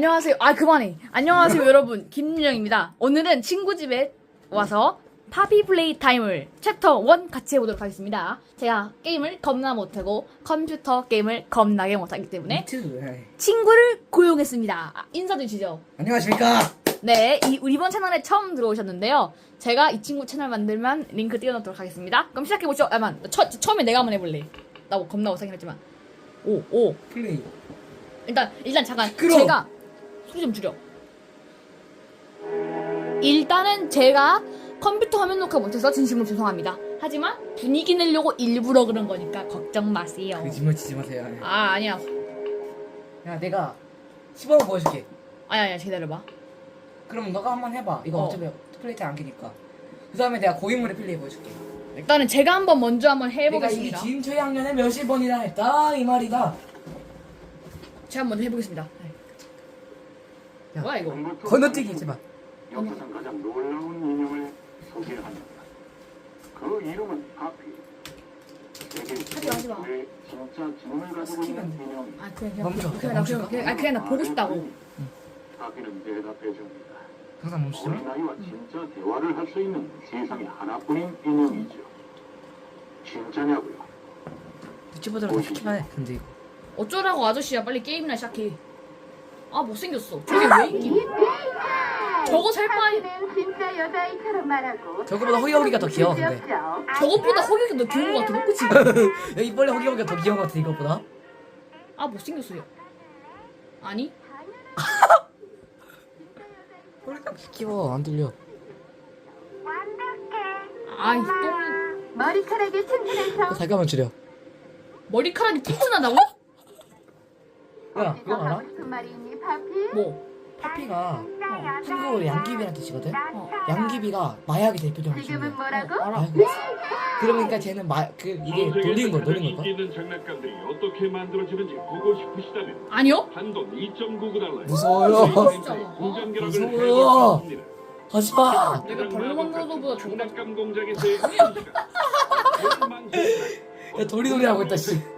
안녕하세요. 아 그만해. 안녕하세요 여러분. 김윤영입니다. 오늘은 친구 집에 와서 파피 플레이 타임을 챕터 1 같이 해보도록 하겠습니다. 제가 게임을 겁나 못하고 컴퓨터 게임을 겁나게 못하기 때문에. 친구를 고용했습니다. 아, 인사드리시죠. 안녕하십니까? 네, 이 이번 채널에 처음 들어오셨는데요. 제가 이 친구 채널 만들면 링크 띄워놓도록 하겠습니다. 그럼 시작해보죠. 아만 처, 처음에 내가 한번 해볼래. 나 뭐 겁나 못하긴 했지만. 오, 오. 플레이. 일단 일단 잠깐 시끄러워. 제가 소리 좀 줄여. 일단은 제가 컴퓨터 화면 녹화 못해서 진심으로 죄송합니다. 하지만 분위기 내려고 일부러 그런 거니까 걱정 마세요. 거짓말 치지 마세요. 아 아니야 야, 내가 시범을 보여줄게. 아니 아니야 기다려봐. 그럼 너가 한번 해봐. 이거 어. 어. 차피 플레이트 안 끼니까. 그 다음에 내가 고인물의 플레이 보여줄게. 일단은 제가 한번 먼저 한번 내가 이 해보겠습니다. 진초의 학년에 몇십 번이나 했다 이 말이다. 제가 한번 해보겠습니다. 네. 야. 뭐야 이거? 건너뛰기 해봐. 역사상 가장 놀라운 인형을 소개합니다. 그 이름은. 세계 하지 마, 하지 마. 진짜 지능을 가지고 있는. 인형입니다. 아 그냥 멈춰. 그냥 나 그냥 그냥, 아, 그냥 나 보고 싶다고. 하피는 대답해 줍니다. 항상 멈추지 마. 어린아이와 진짜 대화를 할 수 있는 세상에 하나뿐인 인형이죠. 진짜냐고요? 다 스킵만 해. 근데 이거. 어쩌라고 아저씨야 빨리 게임이나 시작해. 아 못생겼어. 저게 왜 인기? 저거 살 바에 는 진짜 여자아이처럼 말하고 저거보다 허기허기가 더 귀여워, 근데. 귀엽죠? 저것보다 허기가 더 귀여운 것 같아. 그치? 야, 이빨에 허기허기가 더 귀여운 것 같아 이거보다. 아 못생겼어요. 아니? 허리가 귀여워 안 들려. 아이 똥 머리카락에 튼튼해서 잠깐만 줄여. 머리카락이 튼튼하다고? 야 그거 알아? 하고 싶은 말이 있니 파피? 뭐? 파피가 한국어로 양귀비란 뜻이거든. 어. 양귀비가 마약의 대표적인 지금은 친구야. 뭐라고? 알아. 아, 그러니까 쟤는 마, 그 이게 돌리는 거, 노리는 인기 거. 있는 장난감들이 어떻게 만들어지는지 보고 싶으시다면 아니요? 한돈 2.99달러. 무서워요. 진짜. 공장 결합을 무서워요. 해결합니다. 하지 마. 내가 별로 만들어도 보다 좋은 장난감 공장에서의 현실과 야 도리도리 하고 있다 씨.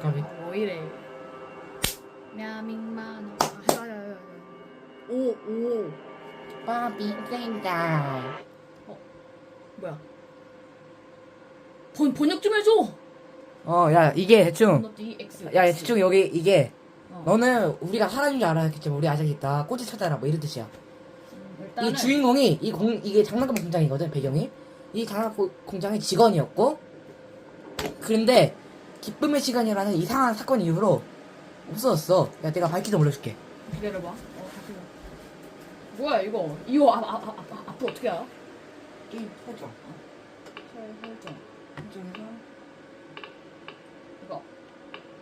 까비. 아, 뭐 이래? 야밍만. 오, 오. 빠비 땡다. 뭐야? 번 번역 좀 해줘. 어, 야 이게 대충. 야 대충 여기 이게 어. 너는 우리가 사람인 줄 알았겠지만 우리 아직 있다. 꼬치 찾아라 뭐 이런 뜻이야. 일단은 이 주인공이 이 공 이게 장난감 공장이거든 배경이 이 장난감 공장의 직원이었고 그런데 기쁨의 시간이라는 이상한 사건 이후로 없어졌어. 야 내가 밝히도 올려줄게. 기다려봐. 어, 잠시만. 뭐야 이거? 이거 앞, 앞, 앞, 앞, 앞으로 어떻게 알아? 게임 설정. 설- 설정. 설정해서 이거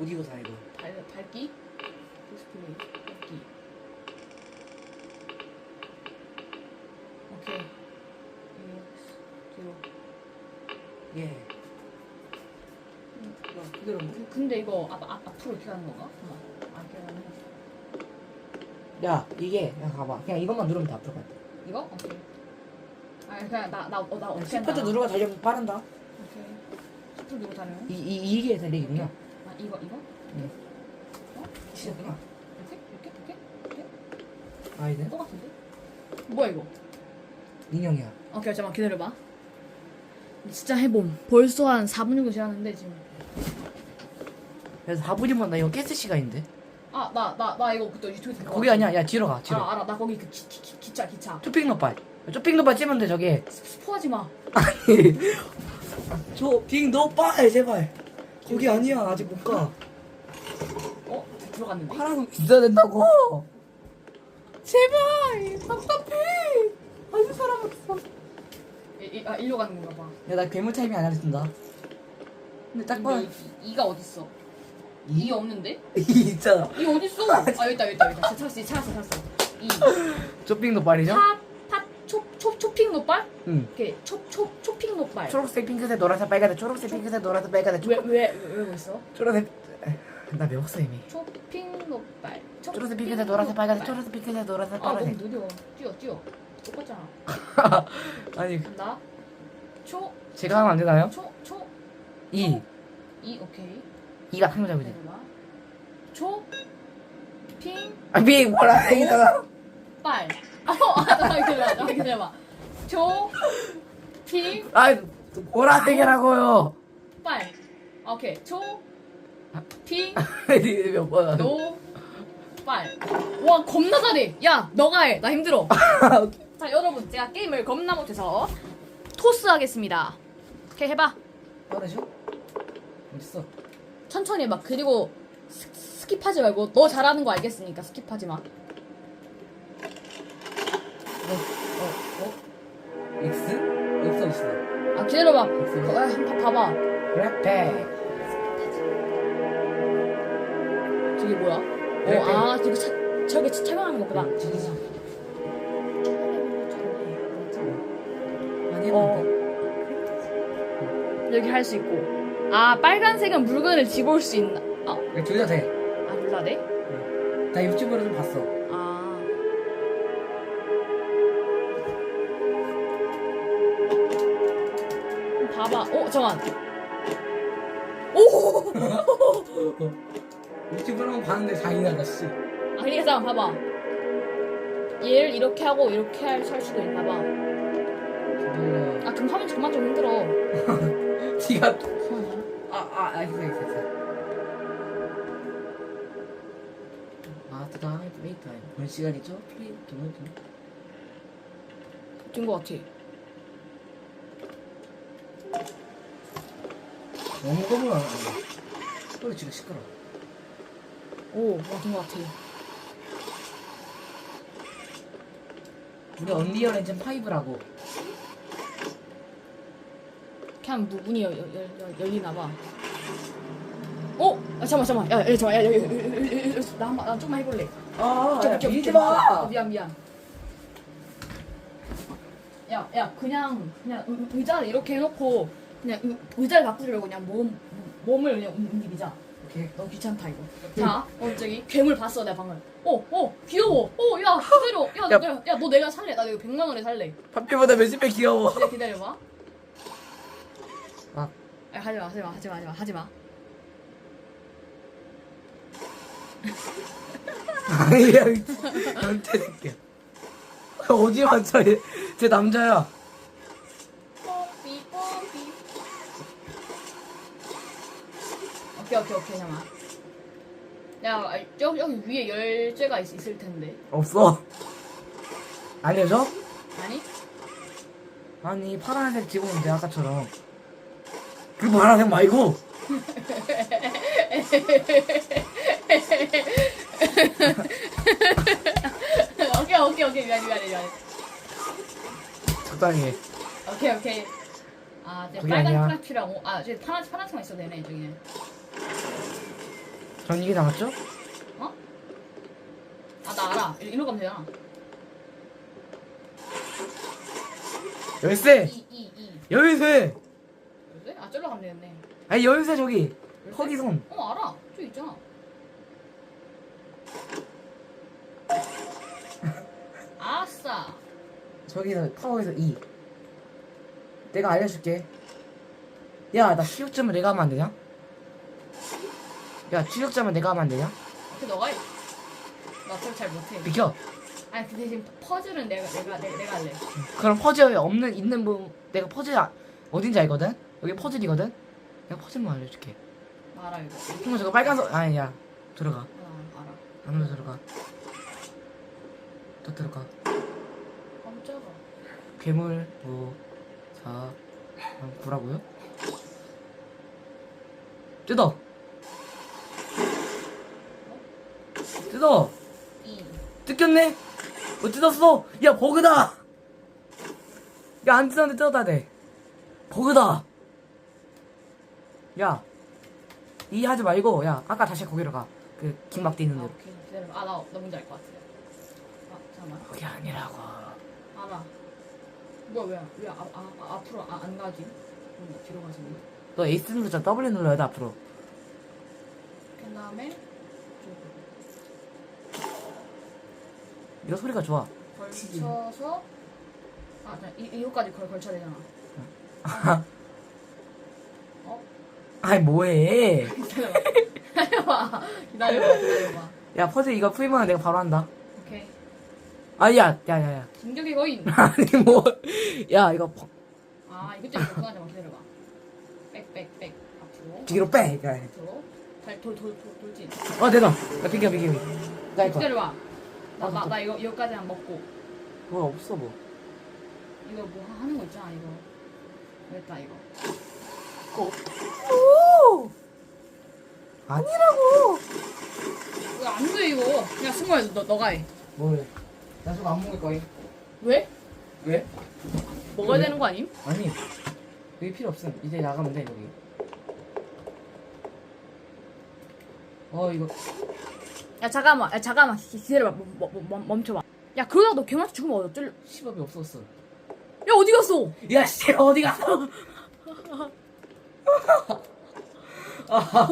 어디로 다 이거. 발 밝기. 디스플레이 밝기. 오케이. EX 뒤로. 예. 근데 이거 앞, 앞 앞으로 어떻게 하는 건가? 잠깐만. 아, 이렇게 하는 거. 야 이게 야 가봐. 그냥 이것만 누르면 다 앞으로 가. 이거? 오케이. 아 그냥 나 나 어, 나 어떻게 한다. 시프트 누르고 달리면 빠른다. 오케이. 시프트 누르고 다르면? 이, 이 이게 달리기구나. 아 이거 이거? 시작구나. 이렇게 이렇게 이렇게 이렇게 아이들 똑같은데? 뭐야 이거? 인형이야. 오케이 잠깐만 기다려봐. 진짜 해봄. 벌써 한 4분 정도 지났는데 지금. 그래서 4분이면 나 이거 깨스 시간인데. 아 나 나 나 이거 그때 유튜브에서 거기 아니야. 야 뒤로 가. 뒤로. 알아 알아 나 거기 그 기, 기, 기, 기차 기차. 쇼핑 노발. 쇼핑 노발 찌면 돼. 스- 스포하지 마. 쇼핑 노발 제발. 거기 아니야. 아직 못 가. 어 들어갔는데? 하나도 있어야 된다고. 제발. 답답해. 아니 사람 없어. 이, 이, 아 일로 가는 건가 봐. 야나 괴물 타임이 안 하겠습니다. 근데 딱 봐. 근데 이, 이가 어딨어? 이 없는데? 이 있잖아. 이 어딨어? 아 여기 있다 여기 있다 여기 있다. 찾았어 찾았어 찾았어. 이 쇼핑 노발이죠? 팥팥초 초핑 노빨? 응. 이렇게 초초 초핑 노빨. 초록색, 핑크색, 노란색, 빨간색, 초록색, 핑크색, 노란색, 빨간색, 왜왜 왜, 왜 외우고 있어? 초록색. 나 외웠어 이미. 초핑 노빨. 초- 초록색, 핑크색, 노란색, 빨간색, 초록색, 핑크색, 노란색, 아 너무 빨간색. 느려. 뛰어 뛰어. 똑같잖아. 아니 간다. 초, 제가 하면 안 되나요? 초, 초, 이 이, 오케이. 이가 내려봐. 초, 핑, 아비 뭐라 이거다 빨. 어, 아, 기다려봐. 초, 핑, 아 뭐라 얘기라고요 빨. 오케이. 초, 핑, 몇 번? 노, 빨. 와, 겁나 잘해. 야, 너가 해. 나 힘들어. 자, 여러분, 제가 게임을 겁나 못해서 토스 하겠습니다. 오케이, 해봐. 빠르죠? 어딨어? 천천히 해봐. 그리고 스, 스킵하지 말고 너 잘하는 거 알겠으니까 스킵하지 마. 어, 어, 어? X? X 어딨어? 아, 기다려봐. X 어, 아, 한번 봐봐. 그래 저게 뭐야? 네, 어, 아, 저기 차, 저기 차- 촬영하는 거구나. 진짜 많이 어. 했는데 여기 할 수 있고. 아, 빨간색은 물건을 집어올 수 있나? 아, 이거 둘다 돼. 아 몰라 돼? 나 유튜브로 좀 봤어. 아. 그럼 봐봐. 어, 잠깐. 오! 유튜브로 한번 봤는데 잔인하다 씨. 아니, 잠깐 봐봐. 얘를 이렇게 하고 이렇게 할, 할 수도 있나 봐. 어, 아, 그럼 하면 정말 좀 힘들어. 네가 아 아 아. 아 투다이 플레이 타임. 본 시간이죠? 플레이 돈 돈. 된거 같아. 너무 검은 안 돼. 소리 지금 시끄러. 오, 된거 같아. 우리 언리얼 엔진 5라고. 그냥 무- 문이 열, 열, 열, 열리나 봐. 어? 아, 잠깐만, 잠깐만. 야, 야, 잠깐만. 야, 야, 야, 야, 야, 야, 야, 나한 번, 나 좀만 해볼래. 아, 비켜, 야, 비켜, 밀지 비켜, 마. 비켜. 어, 미안, 미안. 야, 야, 그냥, 그냥 의- 의자를 이렇게 해놓고, 그냥 의- 의자를 바꾸지 말고 그냥 몸, 몸을 그냥 움직이자. 오케이. 너무 귀찮다, 이거. 자, 어, 저기, 괴물 봤어, 내가 방금. 어, 어, 귀여워. 어, 야, 기다려. 야, 야. 너, 야, 야, 너 내가 살래. 나 이거 100만 원에 살래. 파피보다 몇십 배 귀여워. 기다려, 기다려봐. 아. 야, 하지마, 하지마, 하지마, 하지마, 하지마. 아니야, 변태 새끼야. 어디 맞춰? 얘, 쟤 남자야. 뽀삐 뽀삐 오케이 오케이 오케이 잠깐만 야 아, 여기, 여기 위에 열쇠가 있, 있을 텐데 없어. 알려줘? 아니? 아니 파란색 집어오면 돼 아까처럼. 그 파란색 말고. 오케이 오케이 오케이 미안해 미안해 미안해 적당히 해. 오케이 오케이 아 이제 그게 빨간 아니야. 프라피랑 아 저기 파란 파란색만 있어도 되네 저기는 전 이게 남았죠? 어? 아 나 알아 이- 이리로 가면 되잖아 열쇠! 이이이 열쇠! 열쇠? 아 저리로 가면 되겠네 아니 열쇠 저기. 허기 손. 어 알아 저기 있잖아 아싸 저기서 파워에서 2. 내가 알려줄게. 야, 나 추격자만 내가 하면 안 되냐? 야, 추격자만 내가 하면 안 되냐? 그 너가 해. 나 저거 잘 못해. 비켜. 아니 근데 지금 퍼즐은 내가 내가 내가, 내가 할래. 그럼 퍼즐 없는 있는 부 내가 퍼즐 아- 어딘지 알거든? 여기 퍼즐이거든? 내가 퍼즐만 알려줄게. 나 알아 이거. 형아 저거 빨간 선 아니 야. 들어가. 아 알아. 안으로 들어가. 또 들어가. 깜짝아. 괴물 뭐 자, 구라고요? 뜯어. 뜯어. 이. 뜯겼네? 어, 뜯었어? 야, 버그다! 야, 안 뜯었는데 뜯어다 돼. 버그다! 야, 이 하지 말고, 야, 아까 다시 거기로 가. 그, 김막대 아 있는 데로. 오케이. 기다려. 아나 나 뭔지 알 것 같아. 아 잠깐만. 거기 아니라고. 알아. 뭐야 왜왜 왜, 아, 아, 아, 앞으로 아, 안 가지? 음, 뒤로 가지. 뭐. 너 에이스 누르자, W 눌러야 돼, 앞으로. 그 다음에 이거 소리가 좋아. 걸쳐서 아, 자, 이, 이거까지 걸, 걸쳐야 되잖아. 어? 아이 뭐해? 기다려봐. 기다려봐. 기다려봐. 야 퍼즐 이거 풀면 내가 바로 한다. 아야 야야야. 진격의 거인. 아니 뭐? 야 이거 퍽- 아, 이것 때문에 그거 하지 기다려봐. 백, 백, 백. 앞으로. 뒤로 빼. 야. 앞으로. 잘, 돌, 돌, 돌, 돌진. 어 됐다. 야 비켜 비켜. 나 이거. 기다려봐. 나, 아, 나, 또. 나 이거, 이거까지만 먹고. 뭐 없어 뭐. 이거 뭐 하- 하는 거 있잖아, 이거. 됐다, 이거. 오! 아니라고. 이거 안 돼, 이거. 그냥 승모야, 너, 너가 해. 뭘? 나 저거 안 먹을 거야. 왜? 왜? 먹어야 왜? 되는 거 아님? 아니. 여기 필요 없음. 이제 나가면 돼 여기. 어 이거 야, 잠깐만. 야, 잠깐만. 기- 기다려봐. 멈, 멈, 멈, 멈춰봐. 야, 그러다가 너 경한테 죽으면 어쩔? 10억이 없었어. 야, 어디 갔어? 야, 씨, 어디 갔어? 아,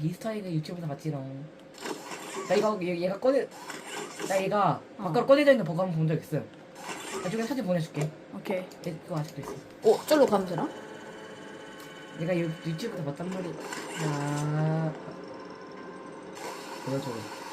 이스타에그 유튜브에서 봤지롱. 나 이거 얘, 얘가 꺼내, 나 얘가 어. 바깥으로 꺼내져 있는 버거 한번 본 적 있어. 나중에 사진 보내줄게. 오케이. 얘 그거 아직도 있어. 어, 쫄로 가면 되나? 내가 유, 유튜브에서 봤단 말이야. 저거.